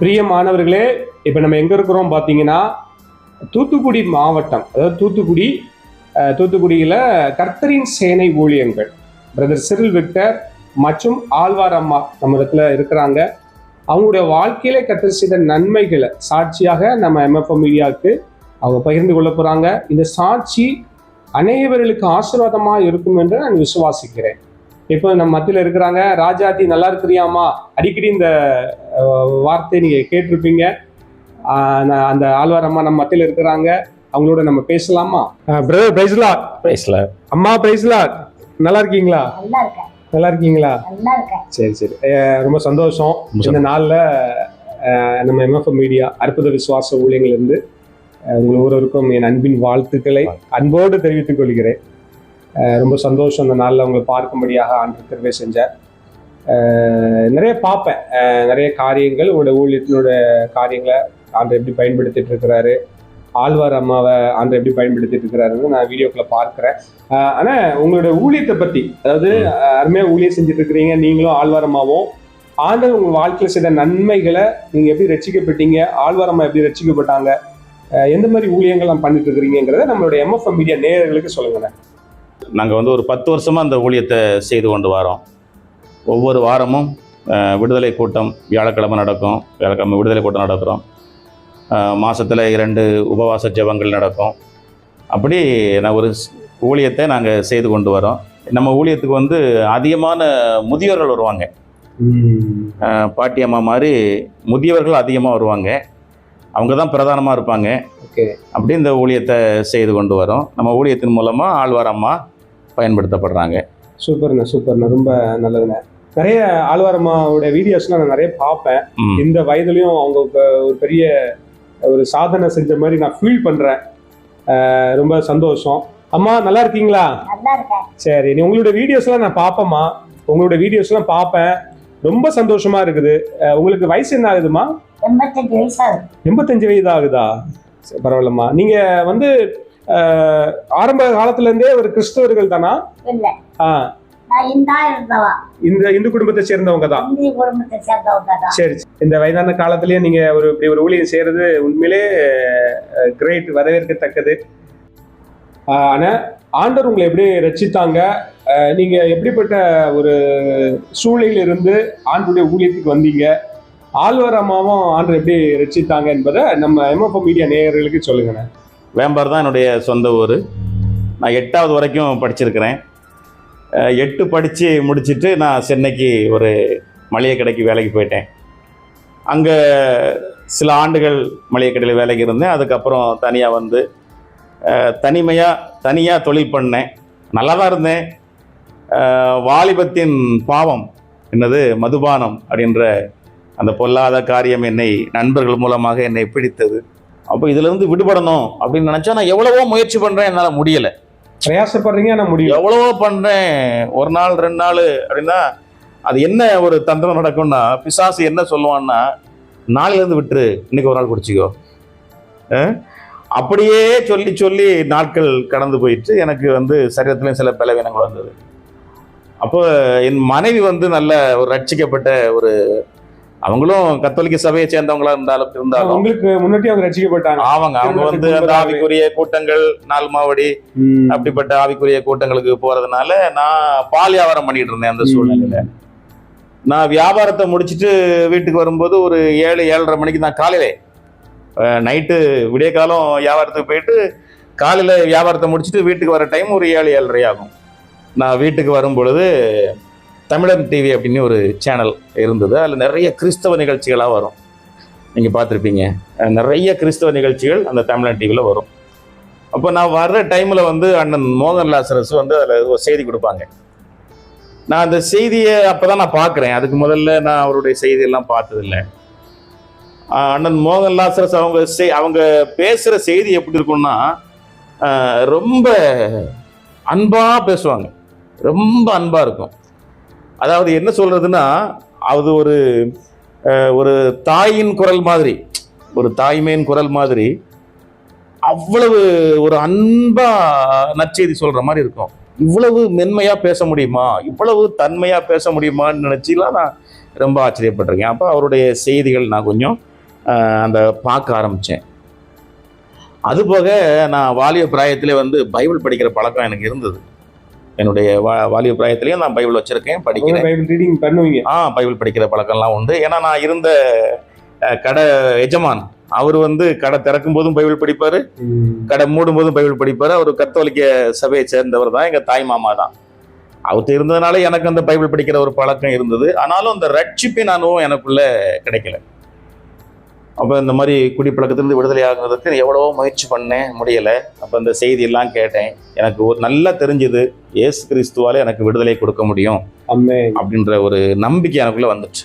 பிரிய மாணவர்களே இப்போ நம்ம எங்கே இருக்கிறோம் பார்த்தீங்கன்னா தூத்துக்குடி மாவட்டம் அதாவது தூத்துக்குடி தூத்துக்குடியில் கர்த்தரின் சேனை ஊழியங்கள் பிரதர் சிறில் விக்டர் மற்றும் ஆழ்வார் அம்மா நம்ம இடத்துல இருக்கிறாங்க. அவங்களுடைய வாழ்க்கையில கர்த்தர் செய்த நன்மைகளை சாட்சியாக நம்ம எம்எஃப்எம் மீடியாவுக்கு அவங்க பகிர்ந்து கொள்ள போகிறாங்க இந்த சாட்சி அநேகவர்களுக்கு ஆசீர்வாதமாக இருக்கும் என்று நான் விசுவாசிக்கிறேன். இப்போ நம்ம மத்தியில் இருக்கிறாங்க ராஜாத்தி நல்லா இருக்கிறியாமா அடிக்கடி இந்த வார்த்தை நீங்கள் கேட்டிருப்பீங்க. அந்த ஆழ்வார் அம்மா நம்ம மத்தியில் இருக்கிறாங்க. அவங்களோட நம்ம பேசலாமா? பிரதர் பிரைஸ்லா பிரைஸ்ல அம்மா பிரைஸ்லா நல்லா இருக்கீங்களா? நல்லா இருக்கேன். நல்லா இருக்கீங்களா? நல்லா இருக்கேன். சரி சரி. ரொம்ப சந்தோஷம். இந்த நாளில் நம்ம எம்எஃப்எம் மீடியா அற்புத விசுவாச ஊழியங்கள்லேருந்து உங்கள் ஒவ்வொருவருக்கும் என் அன்பின் வாழ்த்துக்களை அன்போடு தெரிவித்துக் கொள்கிறேன். ரொம்ப சந்தோஷம் இந்த நாளில் உங்களை பார்க்கும்படியாக ஆண்டு திருவே செஞ்சார். அஹ், நிறைய பார்ப்பேன். நிறைய காரியங்கள். உங்களோட ஊழியத்தினோட காரியங்களை ஆண்டு எப்படி பயன்படுத்திட்டு இருக்கிறாரு ஆழ்வார் அம்மாவை ஆண்டு எப்படி பயன்படுத்திட்டு இருக்கிறாருன்னு நான் வீடியோக்குள்ள பார்க்குறேன். ஆனால் உங்களோட ஊழியத்தை பற்றி அதாவது அஹ், அருமையா ஊழியம் செஞ்சுட்டு இருக்கிறீங்க நீங்களும் ஆழ்வாரமாவும் ஆண்டவர் உங்க வாழ்க்கையில செய்த நன்மைகளை நீங்க எப்படி ரசிக்கப்பட்டீங்க ஆழ்வாரமா எப்படி ரசிக்கப்பட்டாங்க எந்த மாதிரி ஊழியங்கள்லாம் பண்ணிட்டு இருக்கிறீங்கிறத நம்மளுடைய எம்எஃப்எம் மீடியா நேயர்களுக்கு சொல்லுங்க நாங்கள் வந்து ஒரு பத்து வருஷமாக அந்த ஊழியத்தை செய்து கொண்டு வரோம். ஒவ்வொரு வாரமும் விடுதலை கூட்டம் வியாழக்கிழமை நடக்கும். வியாழக்கிழமை விடுதலை கூட்டம் நடத்துகிறோம் மாதத்தில் இரண்டு உபவாச ஜெபங்கள் நடக்கும். அப்படி நான் ஒரு ஊழியத்தை நாங்கள் செய்து கொண்டு வரோம். நம்ம ஊழியத்துக்கு வந்து அதிகமான முதியோர்கள் வருவாங்க. பாட்டி அம்மா மாதிரி முதியவர்கள் அதிகமாக வருவாங்க. அவங்க தான் பிரதானமாக இருப்பாங்க. ஓகே. அப்படி இந்த ஊழியத்தை செய்து கொண்டு வரோம். நம்ம ஊழியத்தின் மூலமாக ஆழ்வார் அம்மா பயன்படுத்தப்படுறாங்க. சூப்பர்ண்ணா சூப்பர்ண்ணா. ரொம்ப நல்லதுண்ணே. நிறைய ஆழ்வாரம்மாவோட வீடியோஸ்லாம் நான் நிறைய பார்ப்பேன். இந்த வயதுலயும் அவங்க ஒரு பெரிய ஒரு சாதனை செஞ்ச மாதிரி நான் ஃபீல் பண்றேன். ரொம்ப சந்தோஷம். அம்மா நல்லா இருக்கீங்களா? நல்லா இருக்கேன். சரி நீ உங்களோட வீடியோஸ்லாம் நான் பார்ப்பேம்மா. உங்களோட வீடியோஸ்லாம் பார்ப்பேன். ரொம்ப சந்தோஷமா இருக்குது. உங்களுக்கு வயசு என்ன ஆகுதுமா எண்பத்தஞ்சு வயது ஆகுதா சரி, பரவாயில்லம்மா. நீங்க வந்து ஆரம்ப காலத்துல இருந்தே ஒரு கிறிஸ்தவர்கள் தானா? இல்ல. ஆ, நான் இந்தா இந்த இந்து குடும்பத்தை சேர்ந்தவங்க தான். இந்திய குடும்பத்தை சேர்ந்தவங்க தான். சரி சரி. இந்த வயதான காலத்திலேயே நீங்க ஒரு இப்படி ஒரு ஊழியம் செய்யறது உண்மையிலே கிரேட் வரவேற்கத்தக்கது. ஆனா ஆண்டவர் உங்களை எப்படி ரட்சித்தாங்க? ஆஹ், நீங்க எப்படிப்பட்ட ஒரு சூழ்நிலையில இருந்து ஆண்டுடைய ஊழியத்துக்கு வந்தீங்க? ஆழ்வார் அம்மாவும் ஆண்டர் எப்படி ரட்சித்தாங்க என்பதை நம்ம எம்எஃப்எம் மீடியா நேயர்களுக்கு சொல்லுங்கண்ணே. வேம்பார் தான் என்னுடைய சொந்த ஊர். நான் எட்டாவது வரைக்கும் படிச்சிருக்கிறேன். எட்டு படித்து முடிச்சுட்டு நான் சென்னைக்கு ஒரு மளிகை கடைக்கு வேலைக்கு போயிட்டேன். அங்கே சில ஆண்டுகள் மளிகை கடையில் வேலைக்கு இருந்தேன். அதுக்கப்புறம் தனியாக வந்து தனிமையாக தனியாக தொழில் பண்ணேன். நல்லா தான் இருந்தேன் வாலிபத்தின் பாவம் என்னது மதுபானம் அப்படின்ற அந்த பொல்லாத காரியம் என்னை நண்பர்கள் மூலமாக என்னை பிடித்தது. அப்போ இதிலேருந்து விடுபடணும் அப்படின்னு நினச்சா நான் எவ்வளவோ முயற்சி பண்ணுறேன் என்னால் முடியலை. பிரயாசப்படுறீங்க ஆனால் முடியும் எவ்வளவோ பண்ணுறேன் ஒரு நாள் ரெண்டு நாள் அப்படின்னா அது என்ன ஒரு தந்திரம் நடக்கும்னா பிசாசு என்ன சொல்லுவான்னா நாளிலேருந்து விட்டுரு. இன்னைக்கு ஒரு நாள் குடிச்சிக்கோ. அப்படியே சொல்லி சொல்லி நாட்கள் கடந்து போயிட்டு எனக்கு வந்து சரீரத்துலேயும் சில பலவீனங்கள் வந்தது. அப்போ என் மனைவி வந்து நல்ல ஒரு ரட்சிக்கப்பட்ட ஒரு அவங்களும் கத்தோலிக்க சபையை சேர்ந்தவங்களா இருந்தாலும் இருந்தாலும் உங்களுக்கு முன்னாடி அவங்க ரட்சிக்கப்பட்டாங்க அவங்க அவங்க வந்து அந்த ஆவிக்குரிய கூட்டங்கள் நாள் மாவடி ம். அப்படிப்பட்ட ஆவிக்குரிய கூட்டங்களுக்கு போறதுனால நான் பால் வியாபாரம் பண்ணிட்டு இருந்தேன் அந்த சூழ்நிலையில. நான் வியாபாரத்தை முடிச்சிட்டு வீட்டுக்கு வரும்போது ஒரு ஏழு ஏழரை மணிக்கு நான் காலையில நைட்டு விடிய காலம் வியாபாரத்துக்கு போயிட்டு காலையில வியாபாரத்தை முடிச்சிட்டு வீட்டுக்கு வர டைம் ஒரு ஏழு ஏழரை ஆகும். நான் வீட்டுக்கு வரும் பொழுது தமிழன் டிவி அப்படின்னு ஒரு சேனல் இருந்தது. அதில் நிறைய கிறிஸ்தவ நிகழ்ச்சிகளாக வரும். நீங்கள் பார்த்துருப்பீங்க. நிறைய கிறிஸ்தவ நிகழ்ச்சிகள் அந்த தமிழன் டிவியில் வரும். அப்போ நான் வர்ற டைமில் வந்து அண்ணன் மோகன் லாசரஸ் வந்து அதில் ஒரு செய்தி கொடுப்பாங்க. நான் அந்த செய்தியை அப்போ தான் நான் பார்க்குறேன். அதுக்கு முதல்ல நான் அவருடைய செய்தியெல்லாம் பார்த்ததில்ல. அண்ணன் மோகன் லாசரஸ் அவங்க செய் அவங்க பேசுகிற செய்தி எப்படி இருக்கும்னா ரொம்ப அன்பாக பேசுவாங்க. ரொம்ப அன்பாக இருக்கும். அதாவது என்ன சொல்கிறதுன்னா அது ஒரு ஒரு தாயின் குரல் மாதிரி ஒரு தாய்மையின் குரல் மாதிரி அவ்வளவு ஒரு அன்பா நற்செய்தி சொல்ற மாதிரி இருக்கும். இவ்வளவு மென்மையா பேச முடியுமா? இவ்வளவு தன்மையா பேச முடியுமான்னு நினைச்சுலாம் நான் ரொம்ப ஆச்சரியப்பட்டிருக்கேன். அப்போ அவருடைய செய்திகள் நான் கொஞ்சம் அந்த பார்க்க ஆரம்பித்தேன் அதுபோக நான் வாலிய பிராயத்திலே வந்து பைபிள் படிக்கிற பழக்கம் எனக்கு இருந்தது. என்னுடைய வா வாலிய பிராயத்திலையும் நான் பைபிள் வச்சிருக்கேன் படிக்கிறேன். பைபிள் ரீடிங் பண்ணுவீங்க. ஆ பைபிள் படிக்கிற பழக்கம்லாம் உண்டு. ஏன்னா நான் இருந்த கடை எஜமான். அவர் வந்து கடை திறக்கும் போதும் பைபிள் படிப்பாரு. கடை மூடும் போதும் பைபிள் படிப்பாரு. அவர் கத்தோலிக்க சபையை சேர்ந்தவர் தான். எங்க தாய் மாமா தான். அவர்கிட்ட இருந்ததுனால எனக்கு அந்த பைபிள் படிக்கிற ஒரு பழக்கம் இருந்தது. ஆனாலும் அந்த ரட்சிப்பின் அனுபவம் எனக்குள்ள கிடைக்கல. அப்போ இந்த மாதிரி குடிப்பழக்கத்திலிருந்து விடுதலை ஆகுறதுக்கு எவ்வளவோ முயற்சி பண்ணேன் முடியலை. அப்போ இந்த செய்தியெல்லாம் கேட்டேன். எனக்கு ஒரு நல்லா தெரிஞ்சுது இயேசு கிறிஸ்துவால எனக்கு விடுதலை கொடுக்க முடியும் அம்மே அப்படின்ற ஒரு நம்பிக்கை எனக்குள்ள வந்துச்சு.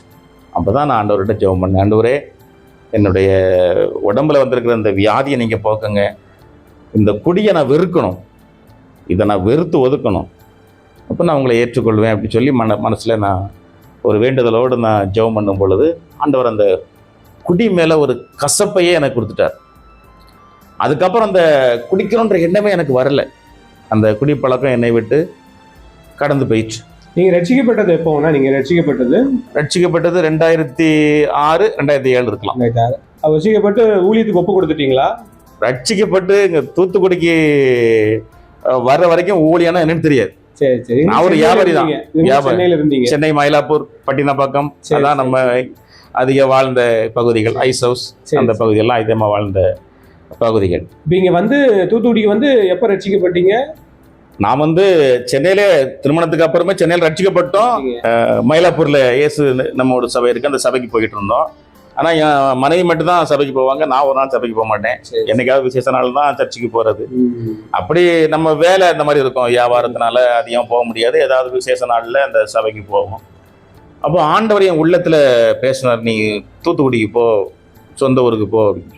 அப்பதான் நான் ஆண்டவர்கிட்ட ஜெபம் பண்ணேன். ஆண்டவரே என்னுடைய உடம்புல வந்திருக்கிற இந்த வியாதியை நீங்க போக்குங்க. இந்த குடியை நான் வெறுக்கணும். இதை நான் வெறுத்து ஒதுக்கணும். அப்போ நான் உங்களை ஏற்றுக்கொள்வேன் அப்படி சொல்லி மன மனசில் நான் ஒரு வேண்டுதலோடு நான் ஜெபம் பண்ணும் பொழுது ஆண்டவர் அந்த குடி மேலே ஒரு கசப்பையே எனக்கு கொடுத்துட்டார். அதுக்கப்புறம் அந்த குடிக்கணுன்ற எண்ணமே எனக்கு வரல. அந்த குடிப்பழக்கம் என்னை விட்டு கடந்து போயிடுச்சு நீங்க ரட்சிக்கப்பட்டது எப்போனா நீங்க ரட்சிக்கப்பட்டது? ரட்சிக்கப்பட்டது ரெண்டாயிரத்தி ஆறு ரெண்டாயிரத்தி ஏழு இருக்கலாம். ரட்சிக்கப்பட்டு ஊழியத்துக்கு ஒப்பு கொடுத்துட்டீங்களா? ரட்சிக்கப்பட்டு இங்க தூத்துக்குடிக்கு வர்ற வரைக்கும் ஊழியனா என்னன்னு தெரியாது. சரி சரி. நான் ஒரு வியாபாரி தான். வியாபாரி. சென்னை மயிலாப்பூர் பட்டினப்பாக்கம். அதான் நம்ம அதிக வாழ்ந்த பகுதிகள் ஐஸ் ஹவுஸ் அந்த சரி. பகுதியெல்லாம் அதிகமாக வாழ்ந்த பகுதிகள். இங்க வந்து தூத்துக்குடிக்கு வந்து எப்ப ரட்சிக்கப்பட்டீங்க? நான் வந்து சென்னையிலே திருமணத்துக்கு அப்புறமே சென்னையில் ரட்சிக்கப்பட்டோம். மயிலாப்பூர்ல இயேசு நம்ம ஒரு சபை இருக்கு. அந்த சபைக்கு போயிட்டு இருந்தோம். ஆனா என் மனைவி மட்டும் தான் சபைக்கு போவாங்க. நான் ஒரு நாள் சபைக்கு போக மாட்டேன். என்னைக்காவது விசேஷ நாள் தான் சர்ச்சுக்கு போறது. அப்படி நம்ம வேலை இந்த மாதிரி இருக்கும். வியாபாரத்தினால அதிகம் போக முடியாது. ஏதாவது விசேஷ நாளில் அந்த சபைக்கு போவோம். அப்போ ஆண்டவர் என் உள்ளத்தில் பேசினார் நீ தூத்துக்குடிக்கு போ சொந்த ஊருக்கு போ. அப்படின்னு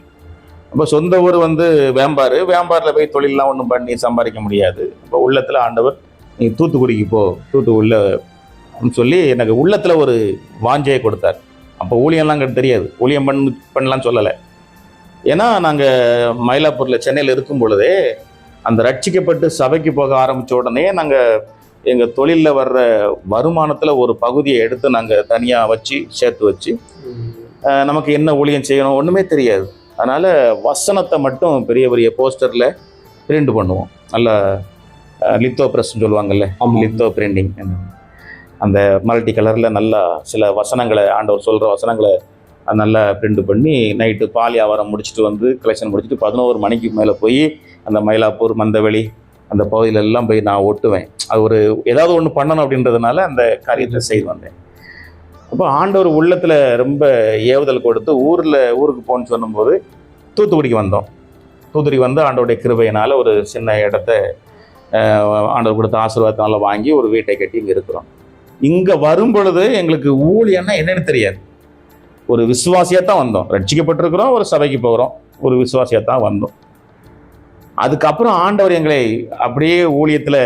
அப்போ சொந்த ஊர் வந்து வேம்பார் வேம்பாரில் போய் தொழிலெலாம் ஒன்றும் பண்ணி சம்பாதிக்க முடியாது. அப்போ உள்ளத்தில் ஆண்டவர் நீ தூத்துக்குடிக்கு போ தூத்துக்குடியில் சொல்லி எனக்கு உள்ளத்தில் ஒரு வாஞ்சையை கொடுத்தார். அப்போ ஊழியம்லாம் கிட்ட தெரியாது. ஊழியம் பண் பண்ணலாம் சொல்லலை. ஏன்னா நாங்கள் மயிலாப்பூரில் சென்னையில் இருக்கும் பொழுதே அந்த ரட்சிக்கப்பட்டு சபைக்கு போக ஆரம்பித்த உடனே நாங்கள் எங்கள் தொழிலில் வர்ற வருமானத்தில் ஒரு பகுதியை எடுத்து நாங்கள் தனியாக வச்சு சேர்த்து வச்சு நமக்கு என்ன ஊழியம் செய்யணும் ஒன்றுமே தெரியாது. அதனால் வசனத்தை மட்டும் பெரிய பெரிய போஸ்டரில் பிரிண்ட் பண்ணுவோம். நல்ல லித்தோ ப்ரெஸ்ன்னு சொல்லுவாங்கல்ல. லித்தோ பிரிண்டிங் அந்த மல்டி கலரில் நல்லா சில வசனங்களை ஆண்டவர் சொல்கிற வசனங்களை நல்லா பிரிண்ட் பண்ணி நைட்டு பால் வியாபாரம் முடிச்சுட்டு வந்து கலெக்ஷன் முடிச்சுட்டு பதினோரு மணிக்கு மேலே போய் அந்த மயிலாப்பூர் மந்தவெளி அந்த பகுதியிலெல்லாம் போய் நான் ஒட்டுவேன் அது ஒரு ஏதாவது ஒன்று பண்ணணும் அப்படின்றதுனால அந்த காரியத்தை செய்து வந்தேன். அப்போ ஆண்டவர் உள்ளத்தில் ரொம்ப ஏவுதல் கொடுத்து ஊரில் ஊருக்கு போகணும்னு சொல்லும்போது தூத்துக்குடிக்கு வந்தோம். தூத்துக்குடி வந்து ஆண்டோடைய கிருபையினால் ஒரு சின்ன இடத்த ஆண்டவர் கொடுத்த ஆசீர்வாதத்தினால வாங்கி ஒரு வீட்டை கட்டி இங்கே இருக்கிறோம். இங்கே வரும் பொழுது எங்களுக்கு ஊழியன்னா என்னன்னு தெரியாது. ஒரு விசுவாசியாக தான் வந்தோம். ரட்சிக்கப்பட்டிருக்கிறோம் ஒரு சபைக்கு போகிறோம். ஒரு விசுவாசியாக தான் வந்தோம். அதுக்கப்புறம் ஆண்டவர் எங்களை அப்படியே ஊழியத்தில்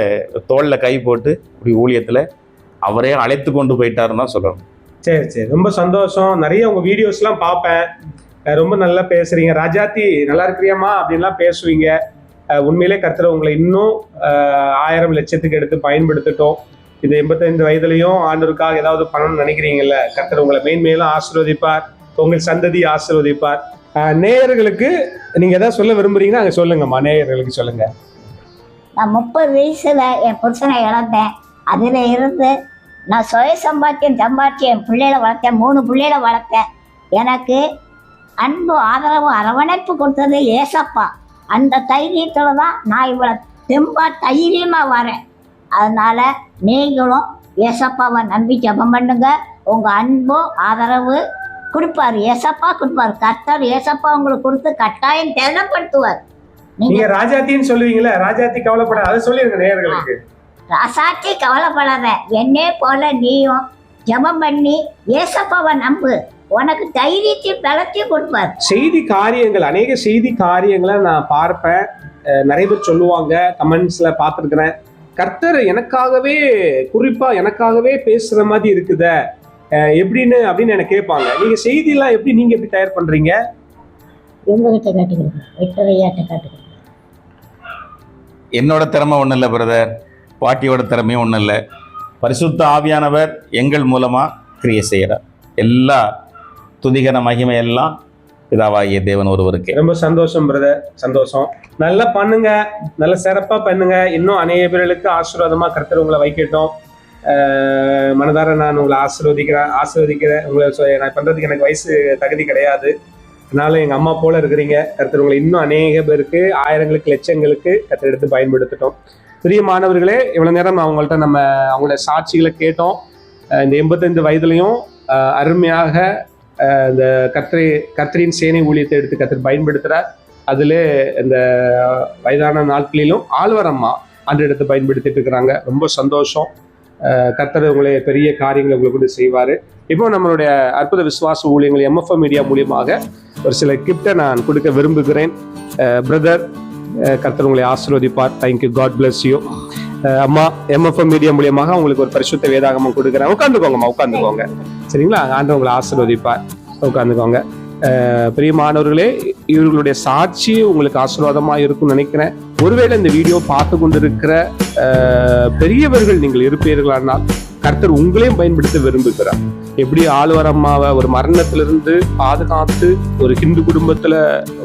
தோளில் கை போட்டு அப்படி ஊழியத்தில் அவரே அழைத்து கொண்டு போயிட்டாருன்னு தான் சொல்லணும். சரி சரி. ரொம்ப சந்தோஷம். நிறைய உங்கள் வீடியோஸ்லாம் பார்ப்பேன். ரொம்ப நல்லா பேசுறீங்க. ராஜாத்தி நல்லா இருக்கிறியாமா அப்படின்லாம் பேசுவீங்க. உண்மையிலே கர்த்தர் உங்களை இன்னும் ஆயிரம் லட்சத்துக்கு எடுத்து பயன்படுத்திட்டோம். இந்த எண்பத்தைந்து வயதுலையும் ஆண்டவருக்காக ஏதாவது பண்ணணும்னு நினைக்கிறீங்கல்ல? கர்த்தர் உங்களை மேன்மேலும் ஆசீர்வதிப்பார். உங்கள் சந்ததி ஆசீர்வதிப்பார். நேயர்களுக்கு நீங்க ஏதாவது சொல்ல விரும்புறீங்கன்னா அங்க சொல்லுங்கம்மா நேயர்களுக்கு சொல்லுங்க. நான் முப்பது வயசுல என் புருஷனை இழந்தேன். அதுல இருந்து நான் சுய சம்பாத்தியம் சம்பாதிச்சு என் பிள்ளைகளை வளர்த்தேன். மூணு பிள்ளைகளை வளர்த்தேன். எனக்கு அன்பு ஆதரவு அரவணைப்பு கொடுத்தது ஏசப்பா. அந்த தைரியத்துல தான் நான் இவ்வளோ தெம்பா தைரியமா வரேன். அதனால நீங்களும் ஏசப்பாவை நம்பி ஜபம் பண்ணுங்க. உங்க அன்பு ஆதரவு கொடுப்பாரு ஏசப்பா கொடுப்பாரு கர்த்தர் ஏசப்பா உங்களுக்கு கொடுத்து கட்டாயம் திறப்படுத்துவார் நீங்க ராஜாத்தின்னு சொல்லுவீங்களே ராஜாத்தி கவலைப்படாத அதை சொல்லிருங்க நேயர்களுக்கு. ராசாத்தி கவலைப்படாத என்னே போல நீயும் ஜெபம் பண்ணி ஏசப்பாவை நம்பு. உனக்கு தைரியத்தையும் பலத்தையும் கொடுப்பார். செய்தி காரியங்கள் அநேக செய்தி காரியங்களை நான் பார்ப்பேன். நிறைய பேர் சொல்லுவாங்க கமெண்ட்ஸ்ல பார்த்துருக்கிறேன். கர்த்தர் எனக்காகவே குறிப்பா எனக்காகவே பேசுற மாதிரி இருக்குதே. எப்படின்னு அப்படின்னு எனக்கு கேட்பாங்க. நீங்க செய்தியெல்லாம் எப்படி நீங்க எப்படி தயார் பண்றீங்க? விக்டோரியாட்ட என்னோட திறமை ஒன்றும் இல்லை பிரதர் பாட்டியோட திறமையும் ஒன்றும் இல்லை. பரிசுத்த ஆவியானவர் எங்கள் மூலமாக கிரியை செய்கிறார். எல்லா துதிகன மகிமை எல்லாம் பிதாவாகிய தேவன் ஒருவருக்கே. ரொம்ப சந்தோஷம் பிரதர் சந்தோஷம். நல்லா பண்ணுங்க. நல்ல சிறப்பா பண்ணுங்க. இன்னும் அநேக பேர்களுக்கு ஆசீர்வாதமா கர்த்தர் உங்களை வைக்கட்டும். மனதார நான் உங்களை ஆசீர்வதிக்கிறேன் ஆசிர்வதிக்கிறேன் உங்களை சொ- நான் பண்றதுக்கு எனக்கு வயசு தகுதி கிடையாது. அதனால எங்க அம்மா போல இருக்கிறீங்க. கர்த்தர் உங்களை இன்னும் அநேக பேருக்கு ஆயிரங்களுக்கு லட்சங்களுக்கு கர்த்தர் எடுத்து பயன்படுத்திட்டோம். பெரிய மாணவர்களே இவ்வளவு நேரம் அவங்கள்ட்ட நம்ம அவங்களோட சாட்சிகளை கேட்டோம். இந்த எண்பத்தைந்து வயதுலையும் அருமையாக இந்த கத்திரி கத்திரியின் சேனை ஊழியத்தை எடுத்து கத்திரி பயன்படுத்துகிற அதில் இந்த வயதான நாட்களிலும் ஆழ்வரம்மா அன்று எடுத்து பயன்படுத்திட்டு இருக்கிறாங்க. ரொம்ப சந்தோஷம். கர்த்தர் உங்களை பெரிய காரியங்களை உங்களுக்கு கூட செய்வார். இப்போ நம்மளுடைய அற்புத விசுவாச ஊழியங்கள் எம்எஃப்எம் மீடியா மூலியமாக ஒரு சில கிஃப்டை நான் கொடுக்க விரும்புகிறேன். பிரதர் கர்த்தர் உங்களை ஆசீர்வதிப்பார். Thank you God bless you அம்மா எம்எஃப்எம் மீடியா மூலியமாக உங்களுக்கு ஒரு பரிசுத்த வேதாகமம் கொடுக்குறேன். உட்காந்துக்கோங்கம்மா உட்காந்துக்கோங்க சரிங்களா? ஆண்டு உங்களை ஆசீர்வதிப்பார். உட்காந்துக்கோங்க பெரிய மாணவர்களே இவர்களுடைய சாட்சி உங்களுக்கு ஆசீர்வாதமாக இருக்கும்னு நினைக்கிறேன். ஒருவேளை இந்த வீடியோ பார்த்து கொண்டிருக்கிற பெரியவர்கள் நீங்கள் இருப்பீர்களானால் கர்த்தர் உங்களையும் பயன்படுத்த விரும்புகிறார். எப்படி ஆளுவர் அம்மாவை ஒரு மரணத்திலிருந்து பாதுகாத்து ஒரு ஹிந்து குடும்பத்தில்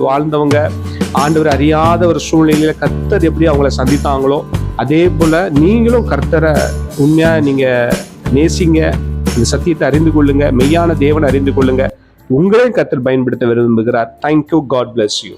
வாழ்ந்தவங்க ஆண்டவர் அறியாத ஒரு சூழ்நிலையில கர்த்தர் எப்படி அவங்கள சந்தித்தாங்களோ அதே போல நீங்களும் கர்த்தரை உண்மையா நீங்க நேசிங்க இந்த சத்தியத்தை அறிந்து கொள்ளுங்க மெய்யான தேவனை அறிந்து கொள்ளுங்க. உங்களையும் கத்தர் பயன்படுத்த விரும்புகிறார். Thank you God bless you